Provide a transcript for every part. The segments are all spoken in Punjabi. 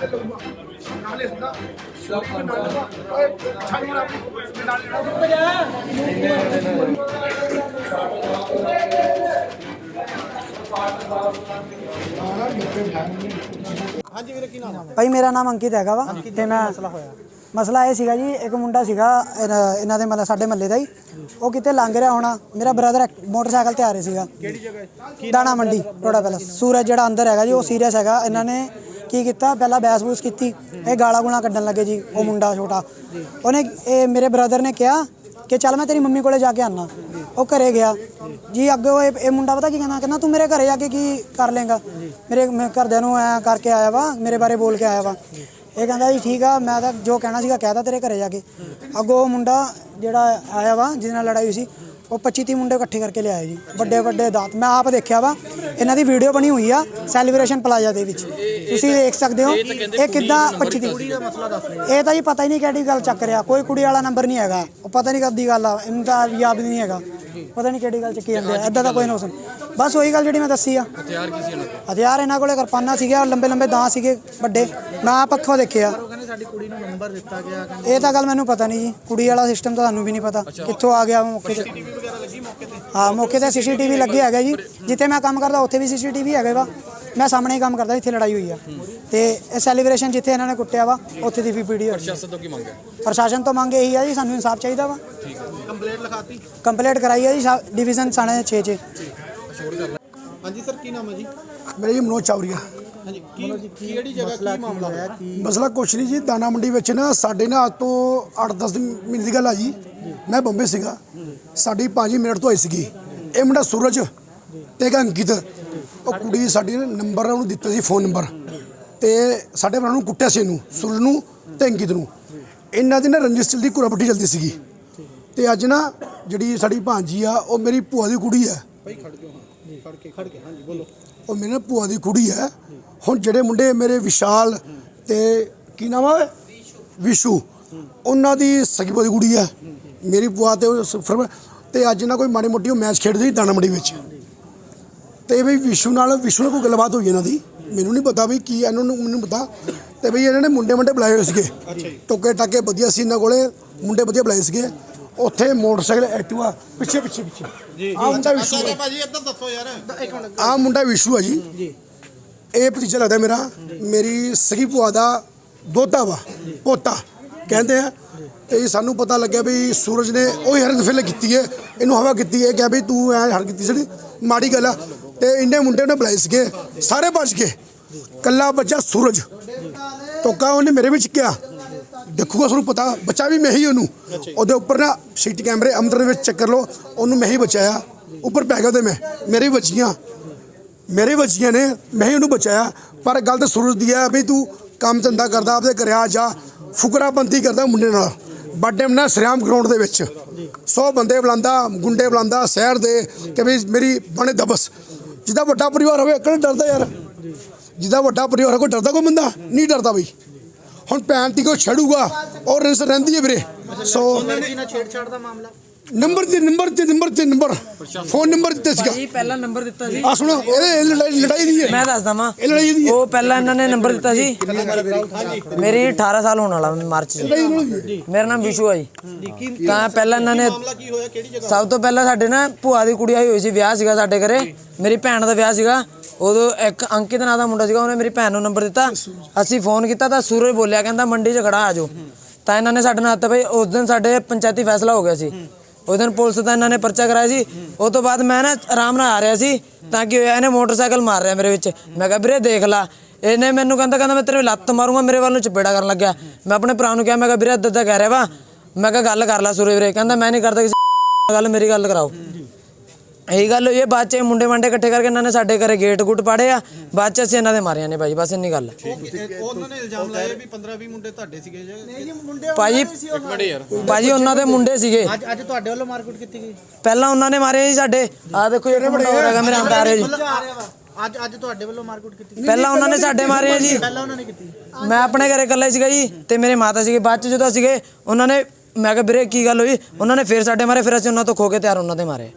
ਨਾਲੇ ਹੁੰਦਾ ਨਾਲ ਓਏ ਨਾਲ ਹਾਂਜੀ ਵੀਰੇ ਕੀ ਨਾਮ ਭਾਈ ਮੇਰਾ ਨਾਮ ਅੰਕਿਤ ਹੈਗਾ ਵਾ ਤੇ ਮੈਂ ਮਸਲਾ ਹੋਇਆ? ਮਸਲਾ ਇਹ ਸੀਗਾ ਜੀ ਇੱਕ ਮੁੰਡਾ ਸੀਗਾ ਇਹਨਾਂ ਦੇ ਮਤਲਬ ਸਾਡੇ ਮੱਲੇ ਦਾ ਹੀ। ਉਹ ਕਿਤੇ ਲੰਘ ਰਿਹਾ ਹੋਣਾ। ਮੇਰਾ ਬ੍ਰਦਰ ਮੋਟਰਸਾਈਕਲ ਤੇ ਆ ਰਿਹਾ ਸੀਗਾ। ਕਿਹੜੀ ਜਗ੍ਹਾ? ਦਾਣਾ ਮੰਡੀ ਰੋੜਾ ਪੈਲਸ। ਸੂਰਜ ਜਿਹੜਾ ਅੰਦਰ ਹੈਗਾ ਜੀ ਉਹ ਸੀਰੀਅਸ ਹੈਗਾ। ਇਹਨਾਂ ਨੇ ਕੀ ਕੀਤਾ, ਪਹਿਲਾਂ ਬਹਿਸ ਬੂਸ ਕੀਤੀ, ਇਹ ਗਾਲਾਂ ਗੁਲਾਂ ਕੱਢਣ ਲੱਗੇ ਜੀ, ਉਹ ਮੁੰਡਾ ਛੋਟਾ। ਉਹਨੇ ਇਹ ਮੇਰੇ ਬ੍ਰਦਰ ਨੇ ਕਿਹਾ ਕਿ ਚੱਲ ਮੈਂ ਤੇਰੀ ਮੰਮੀ ਕੋਲੇ ਜਾ ਕੇ ਆਨਾ। ਉਹ ਘਰੇ ਗਿਆ। ਜੀ ਅੱਗੇ ਉਹ ਇਹ ਇਹ ਮੁੰਡਾ ਪਤਾ ਕੀ ਕਹਿੰਦਾ? ਕਹਿੰਦਾ, ਤੂੰ ਮੇਰੇ ਘਰੇ ਜਾ ਕੇ ਕੀ ਕਰ ਲੇਗਾ ਮੇਰੇ, ਮੈਂ ਘਰਦਿਆਂ ਨੂੰ ਐ ਕਰਕੇ ਆਇਆ ਵਾ, ਮੇਰੇ ਬਾਰੇ ਬੋਲ ਕੇ ਆਇਆ ਵਾ। ਇਹ ਕਹਿੰਦਾ, ਜੀ ਠੀਕ ਆ, ਮੈਂ ਤਾਂ ਜੋ ਕਹਿਣਾ ਸੀਗਾ ਕਹਿਤਾ ਤੇਰੇ ਘਰੇ ਜਾ ਕੇ। ਅੱਗੋਂ ਉਹ ਮੁੰਡਾ ਜਿਹੜਾ ਆਇਆ ਵਾ, ਜਿਹਦੇ ਨਾਲ ਲੜਾਈ ਹੋਈ ਸੀ ਉਹ 25 30 ਮੁੰਡੇ ਇਕੱਠੇ ਕਰਕੇ ਲਿਆਏ ਜੀ। ਵੱਡੇ ਵੱਡੇ ਦਾਤ। ਮੈਂ ਆਪ ਦੇਖਿਆ ਵਾ। ਇਹਨਾਂ ਦੀ ਵੀਡੀਓ ਬਣੀ ਹੋਈ ਆ ਸੈਲੀਬ੍ਰੇਸ਼ਨ ਪਲਾਜ਼ਾ ਦੇ ਵਿੱਚ। ਤੁਸੀਂ ਦੇਖ ਸਕਦੇ ਹੋ, ਇਹ ਕਿੱਦਾਂ 25 ਦੀ ਇਹ ਤਾਂ ਜੀ ਪਤਾ ਹੀ ਨਹੀਂ ਕਿਹੜੀ ਗੱਲ ਚੱਕ ਰਿਹਾ। ਕੋਈ ਕੁੜੀ ਵਾਲਾ ਨੰਬਰ ਨਹੀਂ ਹੈਗਾ। ਉਹ ਪਤਾ ਨਹੀਂ ਕਦ ਗੱਲ ਆ। ਇਹਨੂੰ ਤਾਂ ਯਾਦ ਨਹੀਂ ਹੈਗਾ। ਪਤਾ ਨਹੀਂ ਕਿਹੜੀ ਗੱਲ ਚੱਕੀ ਜਾਂਦੇ ਆ। ਐਦਾਂ ਦਾ ਕੋਈ ਨੋਸਨ ਬਸ ਉਹੀ ਗੱਲ ਜਿਹੜੀ ਮੈਂ ਦੱਸੀ ਆ। ਹਥਿਆਰ ਕੀ ਸੀ ਇਹਨਾਂ ਕੋਲ? ਹਥਿਆਰ ਇਹਨਾਂ ਕੋਲੇ ਕਿਰਪਾਨਾਂ ਸੀਗੇ ਲੰਬੇ ਲੰਬੇ ਦਾਂ ਸੀਗੇ ਵੱਡੇ। ਮੈਂ ਆਪ ਅੱਖੋਂ ਦੇਖਿਆ। ਉਹ ਸਾਡੀ ਕੁੜੀ ਨੂੰ ਨੰਬਰ ਦਿੱਤਾ ਗਿਆ ਕਹਿੰਦੇ ਇਹ ਤਾਂ ਗੱਲ ਮੈਨੂੰ ਪਤਾ ਨਹੀਂ ਜੀ। ਕੁੜੀ ਵਾਲਾ ਸਿਸਟਮ ਤਾਂ ਸਾਨੂੰ ਵੀ ਨਹੀਂ ਪਤਾ। ਕਿੱਥੋਂ ਆ ਗਿਆ ਮੌਕੇ ਤੇ? ਟੀਵੀ ਵਗੈਰਾ ਲੱਗੀ ਮੌਕੇ ਤੇ? ਹਾਂ ਮੌਕੇ ਤੇ ਸੀਸੀਟੀਵੀ ਲੱਗੇ ਹੈਗੇ ਜੀ। ਜਿੱਥੇ ਮੈਂ ਕੰਮ ਕਰਦਾ ਉੱਥੇ ਵੀ ਸੀਸੀਟੀਵੀ ਹੈਗੇ ਵਾ। ਮੈਂ ਸਾਹਮਣੇ ਹੀ ਕੰਮ ਕਰਦਾ ਜਿੱਥੇ ਲੜਾਈ ਹੋਈ ਆ। ਤੇ ਇਹ ਸੈਲੀਬ੍ਰੇਸ਼ਨ ਜਿੱਥੇ ਇਹਨਾਂ ਨੇ ਕੁੱਟਿਆ ਵਾ ਉੱਥੇ ਦੀ ਵੀ ਵੀਡੀਓ ਪ੍ਰਸ਼ਾਸਨ ਤੋਂ ਕੀ ਮੰਗਿਆ ਪ੍ਰਸ਼ਾਸਨ ਤੋਂ ਮੰਗ ਇਹੀ ਆ ਜੀ ਸਾਨੂੰ ਇਨਸਾਫ ਚਾਹੀਦਾ ਵਾ। ਕੰਪਲੇਂਟ ਲਿਖਾਤੀ? ਕੰਪਲੀਟ ਕਰਾਈ ਹੈ ਜੀ ਡਿਵੀਜ਼ਨ ਥਾਣੇ 6 ਚ ਹਾਂਜੀ ਸਰ ਕੀ ਨਾਮ ਹੈ ਜੀ? ਮੇਰੇ ਜੀ ਮਨੋਜ ਚਾਵਰੀਆ ਹਾਂਜੀ ਕੀ ਕਿਹੜੀ ਜਗ੍ਹਾ ਕੀ ਮਾਮਲਾ ਹੋਇਆ ਮਸਲਾ ਕੁਛ ਨਹੀਂ ਜੀ ਦਾਣਾ ਮੰਡੀ ਵਿੱਚ ਨਾ ਸਾਡੇ ਨਾ ਅੱਜ ਤੋਂ 8-10 ਦਿਨ ਮਹੀਨੇ ਦੀ ਗੱਲ ਆ ਜੀ। ਮੈਂ ਬੰਬੇ ਸੀਗਾ। ਸਾਡੀ 5 ਮਿੰਟ ਤੋਂ ਆਈ ਸੀਗੀ। ਇਹ ਮੁੰਡਾ ਸੂਰਜ ਤੇ ਇੱਕ ਅੰਕਿਤ। ਉਹ ਕੁੜੀ ਸਾਡੀ ਨੇ ਨੰਬਰ ਉਹਨੂੰ ਦਿੱਤਾ ਸੀ ਫੋਨ ਨੰਬਰ। ਤੇ ਸਾਡੇ ਭਰਾ ਨੂੰ ਕੁੱਟਿਆ ਸੀ ਇਹਨੂੰ ਸੂਰਜ ਨੂੰ ਤੇ ਅੰਕਿਤ ਨੂੰ। ਇਹਨਾਂ ਦੀ ਨਾ ਰੰਜਿਸ਼ ਚਲਦੀ ਕੁਰਾਪੱਟੀ ਚਲਦੀ ਸੀਗੀ। ਤੇ ਅੱਜ ਨਾ ਜਿਹੜੀ ਸਾਡੀ ਭਾਂਜੀ ਆ ਉਹ ਮੇਰੀ ਭੂਆ ਦੀ ਕੁੜੀ ਆ। ਭਾਈ ਖੜ ਜਾਓ ਹਾਂ। ਖੜ ਕੇ ਖੜ ਕੇ ਹਾਂਜੀ ਬੋਲੋ। ਉਹ ਮੇਰੇ ਨਾਲ ਭੂਆ ਦੀ ਕੁੜੀ ਹੈ। ਹੁਣ ਜਿਹੜੇ ਮੁੰਡੇ ਮੇਰੇ ਵਿਸ਼ਾਲ ਤੇ ਕੀ ਨਾਮ ਹੈ ਵਿਸ਼ੂ। ਉਹਨਾਂ ਦੀ ਸਗੀ ਭੂਆ ਦੀ ਕੁੜੀ ਹੈ। ਮੇਰੀ ਭੂਆ ਤੇ ਤੇ ਅੱਜ ਨਾ ਕੋਈ ਮਾੜੀ ਮੋਟੀ ਉਹ ਮੈਚ ਖੇਡਦੇ ਸੀ ਦਾਣਾ ਮੰਡੀ ਵਿੱਚ। ਤੇ ਵੀ ਵਿਸ਼ੂ ਨਾਲ ਵਿਸ਼ੂ ਨਾਲ ਕੋਈ ਗੱਲਬਾਤ ਹੋਈ ਇਹਨਾਂ ਦੀ? ਮੈਨੂੰ ਨਹੀਂ ਪਤਾ ਵੀ ਕੀ ਇਹਨਾਂ ਨੂੰ ਮੈਨੂੰ ਪਤਾ। ਤੇ ਵੀ ਇਹਨਾਂ ਨੇ ਮੁੰਡੇ ਮੁੰਡੇ ਬੁਲਾਏ ਹੋਏ ਸੀਗੇ। ਟੋਕੇ ਟਾਕੇ ਵਧੀਆ ਸੀ ਇਹਨਾਂ ਕੋਲੇ। ਮੁੰਡੇ ਵਧੀਆ ਬੁਲਾਏ ਸੀਗੇ। ਉੱਥੇ ਮੋਟਰਸਾਈਕਲ ਐਕਟਿਵਾ ਪਿੱਛੇ ਪਿੱਛੇ ਪਿੱਛੇ। ਜੀ। ਆ ਮੁੰਡਾ ਵਿਸ਼ੂ ਹੈ ਭਾਜੀ ਇੱਧਰ ਦੱਸੋ ਯਾਰ। ਇੱਕ ਮਿੰਟ ਆ ਮੁੰਡਾ ਵਿਸ਼ੂ ਆ ਜੀ। ਜੀ। ਇਹ ਭਤੀਜਾ ਲੱਗਦਾ ਮੇਰਾ। ਮੇਰੀ ਸਗੀ ਭੂਆ ਦਾ ਦੋਤਾ ਵਾ ਪੋਤਾ ਕਹਿੰਦੇ ਆ। ਤੇ ਸਾਨੂੰ ਪਤਾ ਲੱਗਿਆ ਵੀ ਸੂਰਜ ਨੇ ਉਹ ਹਰਨ ਫਿਲ ਕੀਤੀ ਹੈ ਇਹਨੂੰ ਹਵਾ ਕੀਤੀ ਹੈ ਕਿ ਵੀ ਤੂੰ ਐ ਹਰ ਕੀਤੀ ਸੀ ਮਾੜੀ ਗੱਲ ਆ। ਤੇ ਇੰਨੇ ਮੁੰਡੇ ਨੇ ਬੁਲਾਏ ਸੀਗੇ ਸਾਰੇ ਭੱਜ ਗਏ। ਕੱਲਾ ਬੱਚਾ ਸੂਰਜ। ਟੋਕਾ ਉਹਨੇ ਮੇਰੇ ਵਿੱਚ ਕਿਹਾ ਦੇਖੂਗਾ, ਤੁਹਾਨੂੰ ਪਤਾ, ਬੱਚਾ ਵੀ ਮੈਂ ਹੀ ਉਹਨੂੰ। ਉਹਦੇ ਉੱਪਰ ਨਾ ਸੀਟ ਕੈਮਰੇ ਅੰਦਰ ਦੇ ਵਿੱਚ ਚੈੱਕ ਕਰ ਲਓ, ਉਹਨੂੰ ਮੈਂ ਹੀ ਬਚਾਇਆ। ਉੱਪਰ ਪੈ ਗਿਆ ਉਹਦੇ ਮੈਂ, ਮੇਰੇ ਬੱਚੀਆਂ। ਮੇਰੇ ਬੱਚੀਆਂ ਨੇ, ਮੈਂ ਹੀ ਉਹਨੂੰ ਬਚਾਇਆ। ਪਰ ਗੱਲ ਤਾਂ ਸੂਰਜ ਦੀ ਹੈ ਵੀ ਤੂੰ ਕੰਮ ਧੰਦਾ ਕਰਦਾ, ਆਪਦੇ ਘਰਿਆ ਜਾ। ਫੁਕਰਾਬੰਦੀ ਕਰਦਾ ਮੁੰਡੇ ਨਾਲ। ਬਰਥਡੇ ਮਨਾ ਸਰਿਆਮ ਗਰਾਊਂਡ ਦੇ ਵਿੱਚ। 100 ਬੰਦੇ ਬੁਲਾਉਂਦਾ, ਗੁੰਡੇ ਬੁਲਾਉਂਦਾ ਸ਼ਹਿਰ ਦੇ, ਕਿ ਵੀ ਮੇਰੀ ਬਣੇ ਦਬਸ। ਜਿਹਦਾ ਵੱਡਾ ਪਰਿਵਾਰ ਹੋਵੇ ਕਿਹੜਾ ਡਰਦਾ ਯਾਰ। ਜਿਹਦਾ ਵੱਡਾ ਪਰਿਵਾਰ ਹੋਵੇ, ਕੋਈ ਡਰਦਾ ਕੋਈ ਬੰਦਾ? ਨਹੀਂ ਡਰਦਾ ਬਈ। ਹੁਣ ਭੈਣ ਤੀ ਕੋ ਛੜੂਗਾ ਔਰ ਰਿਸ ਰਹਿੰਦੀ ਹੈ ਵੀਰੇ। ਸੋ ਲੜਕੀ ਨਾਲ ਛੇੜਛਾੜ ਦਾ ਮਾਮਲਾ ਨੰਬਰ ਤੇ ਨੰਬਰ ਤੇ ਨੰਬਰ ਤੇ ਨੰਬਰ। ਫੋਨ ਨੰਬਰ ਦਿੱਤੇ ਸੀਗਾ। ਜੀ ਪਹਿਲਾ ਨੰਬਰ ਦਿੱਤਾ ਸੀ। ਆ ਸੁਣੋ ਇਹ ਲੜਾਈ ਲੜਾਈ ਦੀ ਹੈ। ਮੈਂ ਦੱਸਦਾ ਵਾਂ। ਇਹ ਲੜਾਈ ਦੀ ਹੈ। ਉਹ ਪਹਿਲਾਂ ਇਹਨਾਂ ਨੇ ਨੰਬਰ ਦਿੱਤਾ ਸੀ। ਮੇਰੀ 18 ਸਾਲ ਹੋਣ ਵਾਲਾ ਮਾਰਚ ਦੀ ਮੇਰਾ ਨਾਮ ਵਿਸ਼ੂ ਆ ਜੀ। ਤਾਂ ਪਹਿਲਾਂ ਇਹਨਾਂ ਨੇ ਸਭ ਤੋਂ ਪਹਿਲਾਂ ਸਾਡੇ ਨਾ ਭੂਆ ਦੀ ਕੁੜੀ ਆਈ ਹੋਈ ਸੀ ਵਿਆਹ ਸੀਗਾ ਸਾਡੇ ਘਰੇ। ਮੇਰੀ ਭੈਣ ਦਾ ਵਿਆਹ ਸੀਗਾ। ਉਦੋਂ ਇੱਕ ਅੰਕਿਤ ਨਾਂ ਦਾ ਮੁੰਡਾ ਸੀਗਾ, ਉਹਨੇ ਮੇਰੀ ਭੈਣ ਨੂੰ ਨੰਬਰ ਦਿੱਤਾ। ਅਸੀਂ ਫੋਨ ਕੀਤਾ ਤਾਂ ਸੂਰਜ ਬੋਲਿਆ, ਕਹਿੰਦਾ ਮੰਡੀ 'ਚ ਖੜਾ ਆ ਜਾਓ। ਤਾਂ ਇਹਨਾਂ ਨੇ ਸਾਡੇ ਨਾਲ ਹੱਥ ਪਈ ਉਸ ਦਿਨ ਸਾਡੇ ਪੰਚਾਇਤੀ ਫੈਸਲਾ ਹੋ ਗਿਆ ਸੀ। ਉਸ ਦਿਨ ਪੁਲਿਸ ਦਾ ਇਹਨਾਂ ਨੇ ਪਰਚਾ ਕਰਾਇਆ ਸੀ। ਉਸ ਤੋਂ ਬਾਅਦ ਮੈਂ ਨਾ ਆਰਾਮ ਨਾਲ ਆ ਰਿਹਾ ਸੀ, ਤਾਂ ਕਿ ਹੋਇਆ ਇਹਨੇ ਮੋਟਰਸਾਈਕਲ ਮਾਰ ਰਿਹਾ ਮੇਰੇ ਵਿੱਚ। ਮੈਂ ਕਿਹਾ, ਵੀਰੇ ਦੇਖ ਲਾ, ਇਹਨੇ ਮੈਨੂੰ ਕਹਿੰਦਾ ਕਹਿੰਦਾ ਮੈਂ ਤੇਰੇ ਲੱਤ ਮਾਰੂੰਗਾ, ਮੇਰੇ ਵੱਲ ਨੂੰ ਚਪੇੜਾ ਕਰਨ ਲੱਗਿਆ। ਮੈਂ ਆਪਣੇ ਭਰਾ ਨੂੰ ਕਿਹਾ, ਮੈਂ ਕਿਹਾ, ਵੀਰੇ ਇੱਦਾਂ ਦਾ ਕਹਿ ਰਿਹਾ ਵਾ। ਮੈਂ ਕਿਹਾ, ਗੱਲ ਕਰ ਲੈ ਸੂਰਜ ਵੀਰੇ, ਕਹਿੰਦਾ ਮੈਂ ਨਹੀਂ ਕਰਦਾ ਕਿਸੇ ਗੱਲ, ਮੇਰੀ ਗੱਲ ਕਰਾਓ। ਇਹੀ ਗੱਲ ਹੋਈ ਹੈ ਬਾਅਦ ਚ ਇਹ ਮੁੰਡੇ ਮੰਡੇ ਇਕੱਠੇ ਕਰਕੇ ਇਹਨਾਂ ਨੇ ਸਾਡੇ ਘਰੇ ਗੇਟ ਗੁੱਟ ਪਾੜੇ ਆ ਬਾਅਦ ਚ ਅਸੀਂ ਇਹਨਾਂ ਦੇ ਮਾਰਿਆ ਨੇ ਭਾਈ ਬਸ ਇੰਨੀ ਗੱਲ। ਹੈ। ਉਹਨਾਂ ਨੇ ਇਲਜ਼ਾਮ ਲਾਇਆ ਵੀ 15 20 ਮੁੰਡੇ ਤੁਹਾਡੇ ਸੀਗੇ ਜੇ ਭਾਜੀ ਭਾਜੀ ਉਹਨਾਂ ਦੇ ਮੁੰਡੇ ਸੀਗੇ। ਅੱਜ ਅੱਜ ਤੁਹਾਡੇ ਵੱਲੋਂ ਮਾਰਕੀਟ ਕੀਤੀ ਗਈ। ਪਹਿਲਾਂ ਉਹਨਾਂ ਨੇ ਮਾਰੇ ਜੀ ਸਾਡੇ। ਆ ਦੇਖੋ ਜਿਹੜੇ ਮੁੰਡਾ ਹੋ ਰਿਹਾ ਮੇਰੇ ਅੰਦਰ ਆ ਰਿਹਾ ਜੀ। ਅੱਜ ਅੱਜ ਤੁਹਾਡੇ ਵੱਲੋਂ ਮਾਰਕੀਟ ਕੀਤੀ ਪਹਿਲਾਂ ਉਹਨਾਂ ਨੇ ਸਾਡੇ ਮਾਰੇ ਆ ਜੀ। ਪਹਿਲਾਂ ਉਹਨਾਂ ਨੇ ਕੀਤੀ। ਮੈਂ ਆਪਣੇ ਘਰੇ ਇਕੱਲਾ ਸੀਗਾ ਜੀ ਤੇ ਮੇਰੇ ਮਾਤਾ ਸੀਗੇ ਬਾਅਦ ਚ ਜਦੋਂ ਸੀਗੇ ਉਹਨਾਂ ਨੇ ਮੈਂ ਕਿਹਾ ਵੀਰੇ ਕੀ ਗੱਲ ਹੋਈ? ਉਹਨਾਂ ਨੇ ਫੇਰ ਸਾਡੇ ਮਾਰੇ ਫਿਰ ਅਸੀਂ ਉਹਨਾਂ ਤੋਂ ਖੋ ਕੇ ਤਿਆਰ ਉਹਨਾਂ ਦੇ ਮਾਰੇ।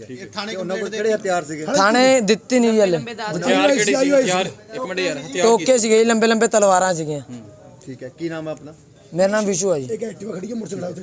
ਇਹ ਥਾਣੇ ਤੇ ਉਹਨਾਂ ਕੋਲ ਕਿਹੜੇ ਹਥਿਆਰ ਸੀਗੇ? ਥਾਣੇ ਦਿੱਤੀ ਨਹੀਂ ਹਲੇ। ਹਥਿਆਰ ਕਿਹੜੇ ਸੀ ਹਥਿਆਰ ਇੱਕ ਮਿੰਟ ਯਾਰ ਹਥਿਆਰ ਟੋਕੇ ਸੀਗੇ ਲੰਬੇ ਲੰਬੇ ਤਲਵਾਰਾਂ ਸੀਗੀਆਂ। ਠੀਕ ਹੈ ਕੀ ਨਾਮ ਹੈ ਆਪਣਾ? ਮੇਰਾ ਨਾਮ ਵਿਸ਼ੂ ਹੈ ਜੀ। ਇੱਕ ਐਕਟਿਵਾ ਖੜੀ ਹੈ ਮੋਟਰਸਾਈਕਲ ਉੱਤੇ